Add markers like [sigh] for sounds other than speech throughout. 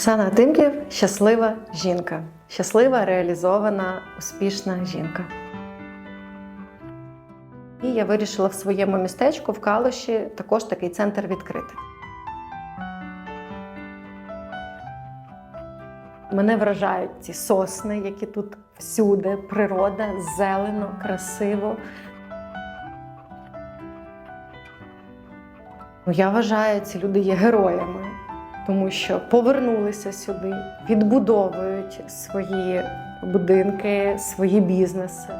Оксана Тимків щаслива жінка, щаслива, реалізована, успішна жінка. І я вирішила в своєму містечку в Калуші також такий центр відкрити. Мене вражають ці сосни, які тут всюди, природа, зелено, красиво. Ну, Я вважаю, ці люди є героями, тому що повернулися сюди, відбудовують свої будинки, свої бізнеси.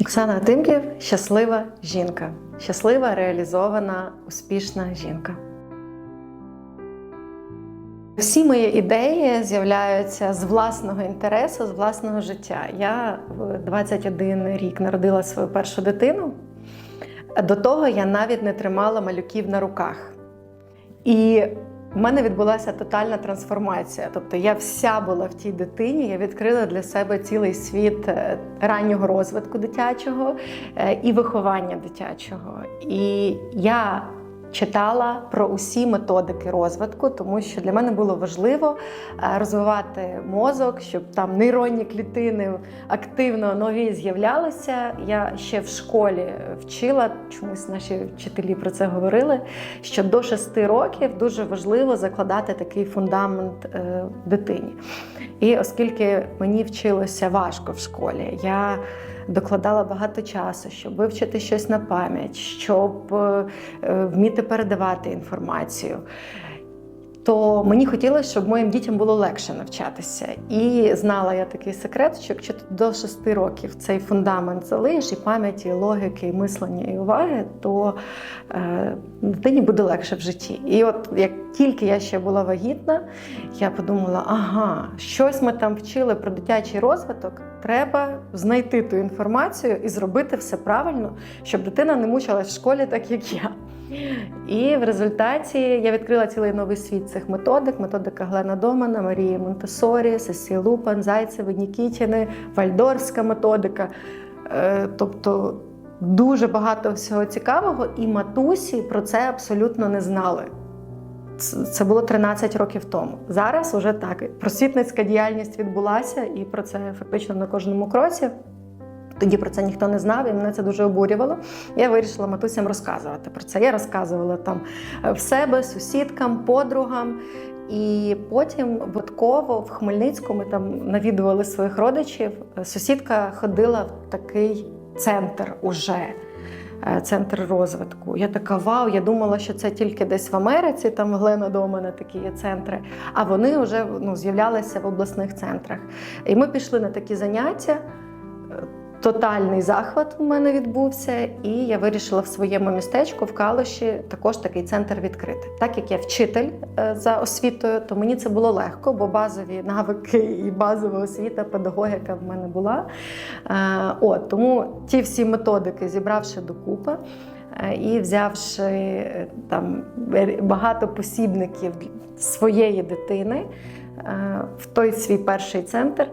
Оксана Тимків щаслива жінка, щаслива, реалізована, успішна жінка. Всі мої ідеї з'являються з власного інтересу, з власного життя. Я в 21 рік народила свою першу дитину. До того я навіть не тримала малюків на руках. І в мене відбулася тотальна трансформація. Тобто я вся була в тій дитині, я відкрила для себе цілий світ е, раннього розвитку дитячого е, і виховання дитячого. І я читала про усі методики розвитку, тому що для мене було важливо е, розвивати мозок, щоб там нейронні клітини активно нові з'являлися. Я ще в школі вчила, чомусь наші вчителі про це говорили. Що до 6 років дуже важливо закладати такий фундамент е, дитині. І оскільки мені вчилося важко в школі, я докладала багато часу, щоб вивчити щось на пам'ять, щоб е, е, вміти передавати інформацію. То мені хотілося, щоб моїм дітям було легше навчатися. І знала я такий секрет, що якщо ти до 6 років цей фундамент залиш і пам'яті, і логіки, і мислення, і уваги, то е, дитині буде легше в житті. І от як тільки я ще була вагітна, я подумала: ага, щось ми там вчили про дитячий розвиток, треба знайти ту інформацію і зробити все правильно, щоб дитина не мучилась в школі, так як я. І в результаті я відкрила цілий новий світ цих методик: методика Глена Домана, Марії Монтесорі, Сесії Лупан, Зайцеви, Нікітіни, Вальдорська методика. Е, Тобто дуже багато всього цікавого, і матусі про це абсолютно не знали. Це було 13 років тому. Зараз уже так. Просвітницька діяльність відбулася, і про це фактично на кожному кроці. Тоді про це ніхто не знав, і мене це дуже обурювало. Я вирішила матусям розказувати про це. Я розказувала там е, в себе, сусідкам, подругам. І потім випадково в Хмельницькому там навідували своїх родичів. Сусідка ходила в такий центр уже. е, Центр розвитку. Я така вау, я думала, що це тільки десь в Америці, там Глена Домана такі є центри, а вони вже ну, з'являлися в обласних центрах. І ми пішли на такі заняття. Тотальний захват у мене відбувся, і я вирішила в своєму містечку в Калуші також такий центр відкрити. Так як я вчитель е, за освітою, то мені це було легко, бо базові навики і базова освіта, педагогіка в мене була. Е, От тому ті всі методики зібравши докупи. е, І взявши там багато посібників своєї дитини в той свій перший центр,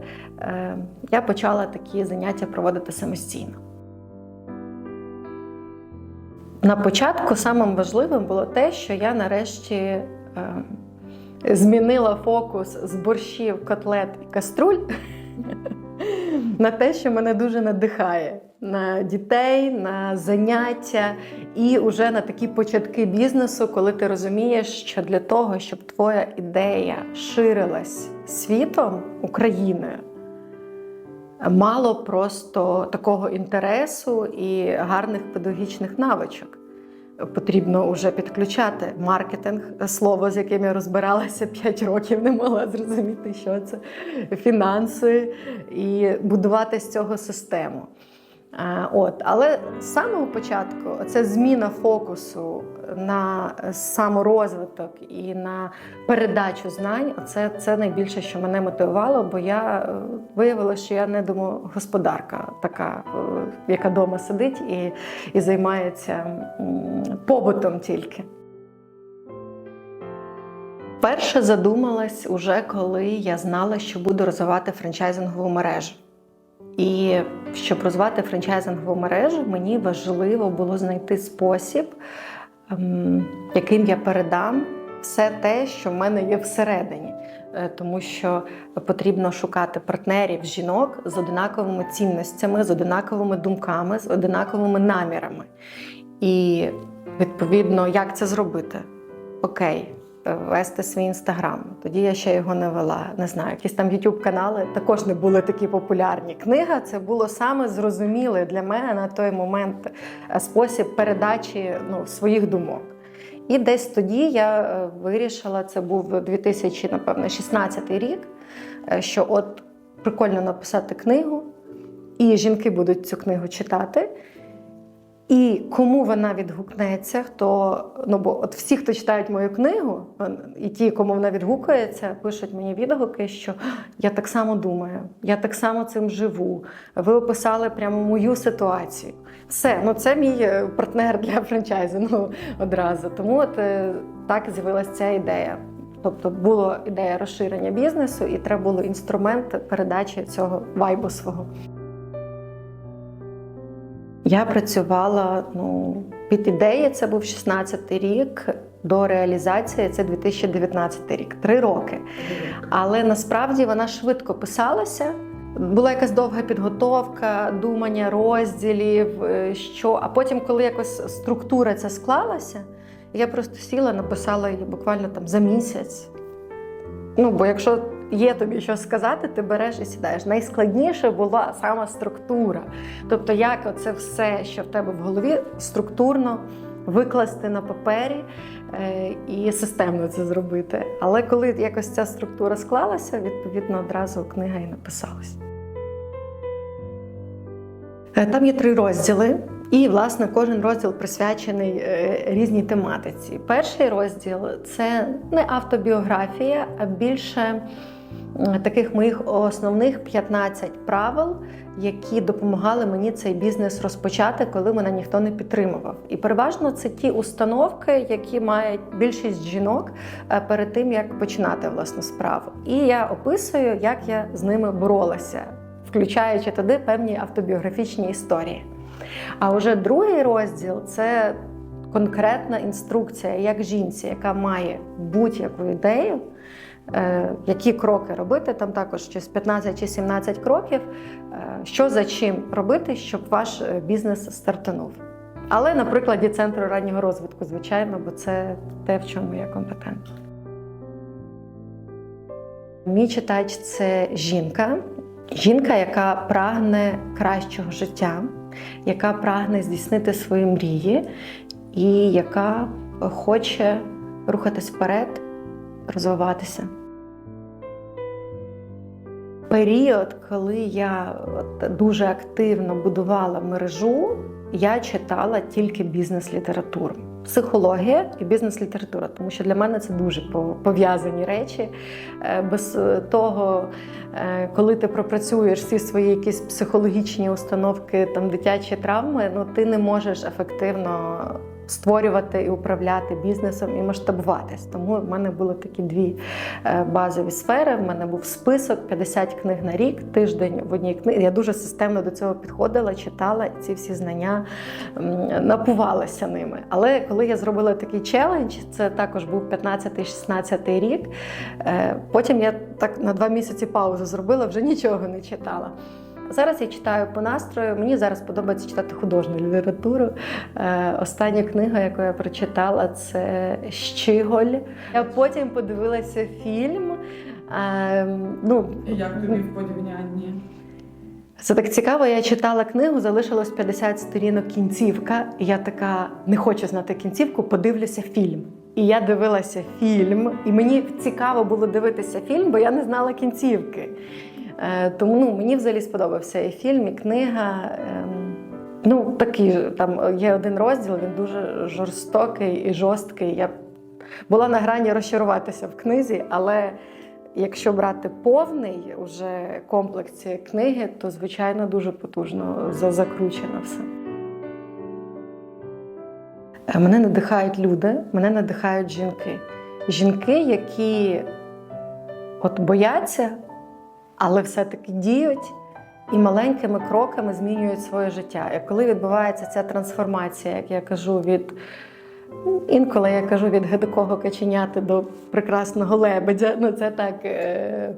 я почала такі заняття проводити самостійно. На початку самим важливим було те, що я нарешті е, змінила фокус з борщів, котлет і каструль [laughs] на те, що мене дуже надихає на дітей, на заняття і уже на такі початки бізнесу, коли ти розумієш, що для того, щоб твоя ідея ширилась світом Україною, мало просто такого інтересу і гарних педагогічних навичок. Потрібно вже підключати маркетинг, слово, з яким я розбиралася 5 років, не могла зрозуміти, що це фінанси, і будувати з цього систему. Е, От, але з самого початку це зміна фокусу на саморозвиток і на передачу знань. Це, це найбільше, що мене мотивувало, бо я е, виявила, що я не домогосподарка, така, е, яка вдома сидить і, і займається побутом тільки. Перше задумалась уже коли я знала, що буду розвивати франчайзингову мережу. І щоб розвивати франчайзингову мережу, мені важливо було знайти спосіб, яким я передам все те, що в мене є всередині. Е, Тому що потрібно шукати партнерів жінок з одинаковими цінностями, з одинаковими думками, з одинаковими намірами. І відповідно, як це зробити? Окей, вести свій інстаграм. Тоді я ще його не вела. Не знаю, якісь там youtube канали також не були такі популярні. Книга це було саме зрозуміле для мене на той момент е, спосіб передачі ну, своїх думок. І десь тоді я е, вирішила, це був 2016 рік, е, що от прикольно написати книгу, і жінки будуть цю книгу читати. І кому вона відгукнеться, хто ну бо от всі, хто читають мою книгу, і ті, кому вона відгукується, пишуть мені відгуки, що я так само думаю, я так само цим живу. Ви описали прямо мою ситуацію. Все, ну це мій е, партнер для франчайзингу одразу. Тому от е, так з'явилася ця ідея. Тобто була ідея розширення бізнесу, і треба було інструмент передачі цього вайбу свого. Я працювала ну, під ідеєю, це був 16-й рік, до реалізації це 2019 рік, три роки. Але насправді вона швидко писалася. Була якась довга підготовка, думання розділів, е, що. А потім, коли якось структура ця склалася, я просто сіла, написала її буквально там за місяць. Ну, бо якщо є тобі що сказати, ти береш і сідаєш. Найскладніше була сама структура. Тобто, як це все, що в тебе в голові, структурно викласти на папері е, і системно це зробити. Але коли якось ця структура склалася, відповідно одразу книга і написалась. Е, Там є три розділи. І, власне, кожен розділ присвячений е, різній тематиці. Перший розділ це не автобіографія, а більше таких моїх основних 15 правил, які допомагали мені цей бізнес розпочати, коли мене ніхто не підтримував. І переважно це ті установки, які мають більшість жінок е, перед тим, як починати власну справу. І я описую, як я з ними боролася, включаючи туди певні автобіографічні історії. А вже другий розділ це конкретна інструкція, як жінці, яка має будь-яку ідею, е, які кроки робити. Там також з 15 чи 17 кроків, е, що за чим робити, щоб ваш е, бізнес стартанув. Але на прикладі центру раннього розвитку, звичайно, бо це те, в чому я компетентна. Мій читач це жінка, жінка, яка прагне кращого життя, яка прагне здійснити свої мрії і яка хоче рухатись вперед, розвиватися. Період, коли я дуже активно будувала мережу, я читала тільки бізнес-літературу. Психологія і бізнес-література, тому що для мене це дуже пов'язані речі. Е, Без е, того, е, коли ти пропрацюєш всі свої якісь психологічні установки, там дитячі травми, ну ти не можеш ефективно створювати і управляти бізнесом і масштабуватись. Тому в мене були такі дві е, базові сфери. В мене був список 50 книг на рік, тиждень в одній книзі. Я дуже системно до цього підходила, читала і ці всі знання напувалася ними. Але коли я зробила такий челендж, це також був 15-16 рік. е, Потім я так на два місяці паузу зробила, вже нічого не читала. Зараз я читаю по настрою. Мені зараз подобається читати художню літературу. Е, Остання книга, яку я прочитала, це Щиголь. Я потім подивилася фільм. Е, Ну, Як тобі в порівнянні? це так цікаво. Я читала книгу, залишилось 50 сторінок кінцівка. І я така не хочу знати кінцівку, подивлюся фільм. І я дивилася фільм, і мені цікаво було дивитися фільм, бо я не знала кінцівки. Е, Тому ну, мені взагалі сподобався і фільм, і книга. Ем, Ну, такий там є один розділ, він дуже жорстокий і жорсткий. Я була на грані розчаруватися в книзі, але якщо брати повний уже комплекс цієї книги, то звичайно дуже потужно закручено все. Е, Мене надихають люди, мене надихають жінки. Жінки, які от бояться, але все-таки діють і маленькими кроками змінюють своє життя. І коли відбувається ця трансформація, як я кажу, від інколи я кажу від гидкого каченяти до прекрасного лебедя. Ну це так е,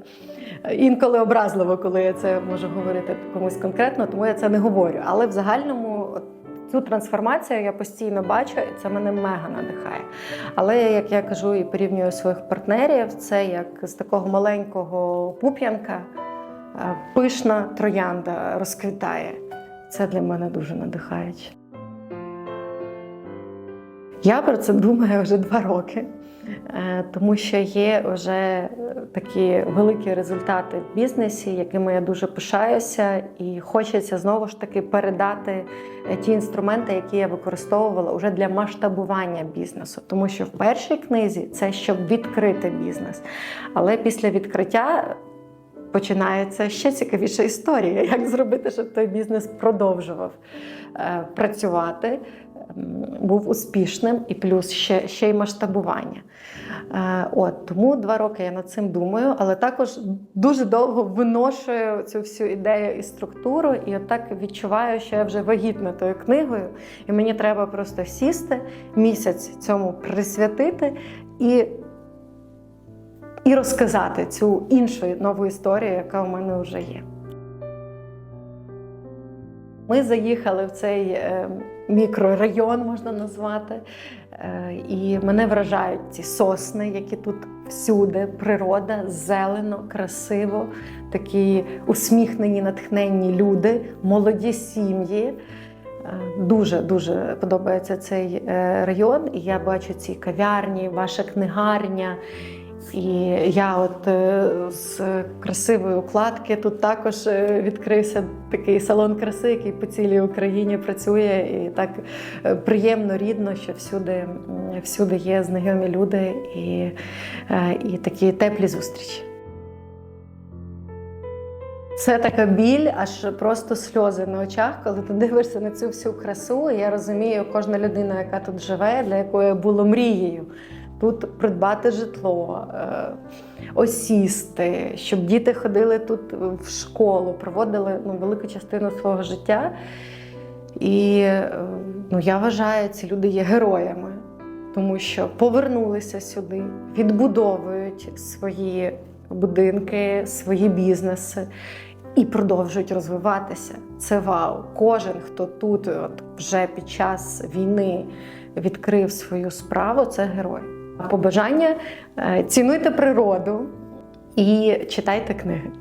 інколи образливо, коли я це можу говорити комусь конкретно, тому я це не говорю. Але в загальному цю трансформацію я постійно бачу, і це мене мега надихає. Але як я кажу і порівнюю своїх партнерів, це як з такого маленького пуп'янка е, пишна троянда розквітає. Це для мене дуже надихаюче. Я про це думаю вже два роки, е, тому що є вже е, такі великі результати в бізнесі, якими я дуже пишаюся, і хочеться знову ж таки передати е, ті інструменти, які я використовувала вже для масштабування бізнесу. Тому що в першій книзі це щоб відкрити бізнес. Але після відкриття починається ще цікавіша історія, [laughs] як зробити, щоб той бізнес продовжував е, працювати, був успішним і плюс ще, ще й масштабування. Е, От тому два роки я над цим думаю, але також дуже довго виношую цю всю ідею і структуру, і отак відчуваю, що я вже вагітна тою книгою, і мені треба просто сісти, місяць цьому присвятити і і розказати цю іншу нову історію, яка у мене вже є. Ми заїхали в цей е, мікрорайон, можна назвати, е, і мене вражають ці сосни, які тут всюди, природа, зелено, красиво, такі усміхнені, натхненні люди, молоді сім'ї. Дуже дуже подобається цей е, район, і я бачу ці кав'ярні, ваша книгарня. І я от е, з красивої укладки тут також е, відкрився такий салон краси, який по цілій Україні працює. І так е, приємно, рідно, що всюди, всюди є знайомі люди і, і такі теплі зустрічі. Це така біль, аж просто сльози на очах, коли ти дивишся на цю всю красу. І я розумію, кожна людина, яка тут живе, для якої було мрією тут придбати житло, е, осісти, щоб діти ходили тут в школу, проводили ну, велику частину свого життя. І е, ну, я вважаю, ці люди є героями, тому що повернулися сюди, відбудовують свої будинки, свої бізнеси і продовжують розвиватися. Це вау. Кожен, хто тут от, вже під час війни відкрив свою справу, це герой. Побажання е, цінуйте природу і читайте книги.